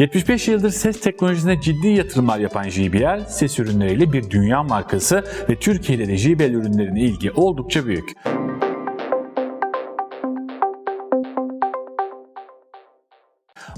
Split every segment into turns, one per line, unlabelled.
75 yıldır ses teknolojisine ciddi yatırımlar yapan JBL, ses ürünleriyle bir dünya markası ve Türkiye'de de JBL ürünlerine ilgi oldukça büyük.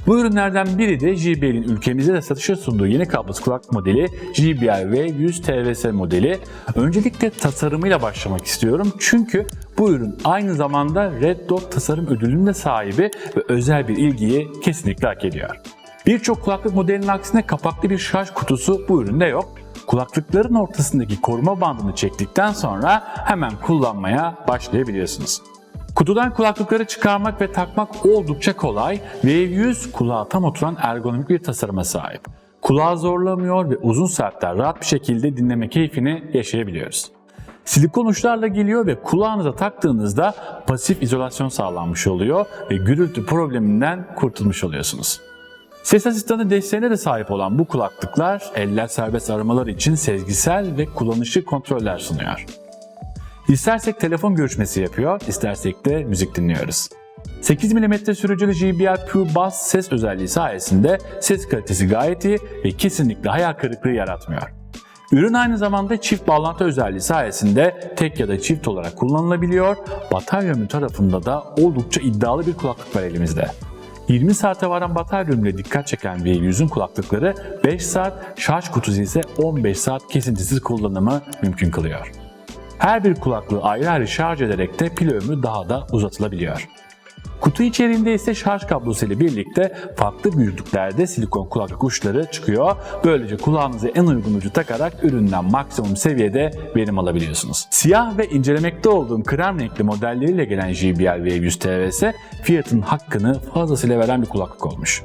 Bu ürünlerden biri de JBL'in ülkemizde de satışa sunduğu yeni kablosuz kulaklık modeli JBL V100 TVS modeli. Öncelikle tasarımıyla başlamak istiyorum çünkü bu ürün aynı zamanda Red Dot tasarım ödülünün de sahibi ve özel bir ilgiyi kesinlikle hak ediyor. Birçok kulaklık modelinin aksine kapaklı bir şarj kutusu bu üründe yok. Kulaklıkların ortasındaki koruma bandını çektikten sonra hemen kullanmaya başlayabiliyorsunuz. Kutudan kulaklıkları çıkarmak ve takmak oldukça kolay. V100 kulağa tam oturan ergonomik bir tasarıma sahip. Kulağı zorlamıyor ve uzun saatler rahat bir şekilde dinleme keyfini yaşayabiliyoruz. Silikon uçlarla geliyor ve kulağınıza taktığınızda pasif izolasyon sağlanmış oluyor ve gürültü probleminden kurtulmuş oluyorsunuz. Ses asistanı desteğine de sahip olan bu kulaklıklar eller serbest aramalar için sezgisel ve kullanışlı kontroller sunuyor. İstersek telefon görüşmesi yapıyor, istersek de müzik dinliyoruz. 8 mm sürücülü JBL Pure Bass ses özelliği sayesinde ses kalitesi gayet iyi ve kesinlikle hayal kırıklığı yaratmıyor. Ürün aynı zamanda çift bağlantı özelliği sayesinde tek ya da çift olarak kullanılabiliyor. Batarya ömrü tarafında da oldukça iddialı bir kulaklık var elimizde. 20 saate varan batarya ömrüne dikkat çeken V100'ün kulaklıkları 5 saat, şarj kutusu ise 15 saat kesintisiz kullanımı mümkün kılıyor. Her bir kulaklığı ayrı ayrı şarj ederek de pil ömrü daha da uzatılabiliyor. Kutu içeriğinde ise şarj kablosu ile birlikte farklı büyüklüklerde silikon kulaklık uçları çıkıyor. Böylece kulağınıza en uygun ucu takarak üründen maksimum seviyede verim alabiliyorsunuz. Siyah ve incelemekte olduğum krem renkli modelleriyle gelen JBL V100 TVS fiyatın hakkını fazlasıyla veren bir kulaklık olmuş.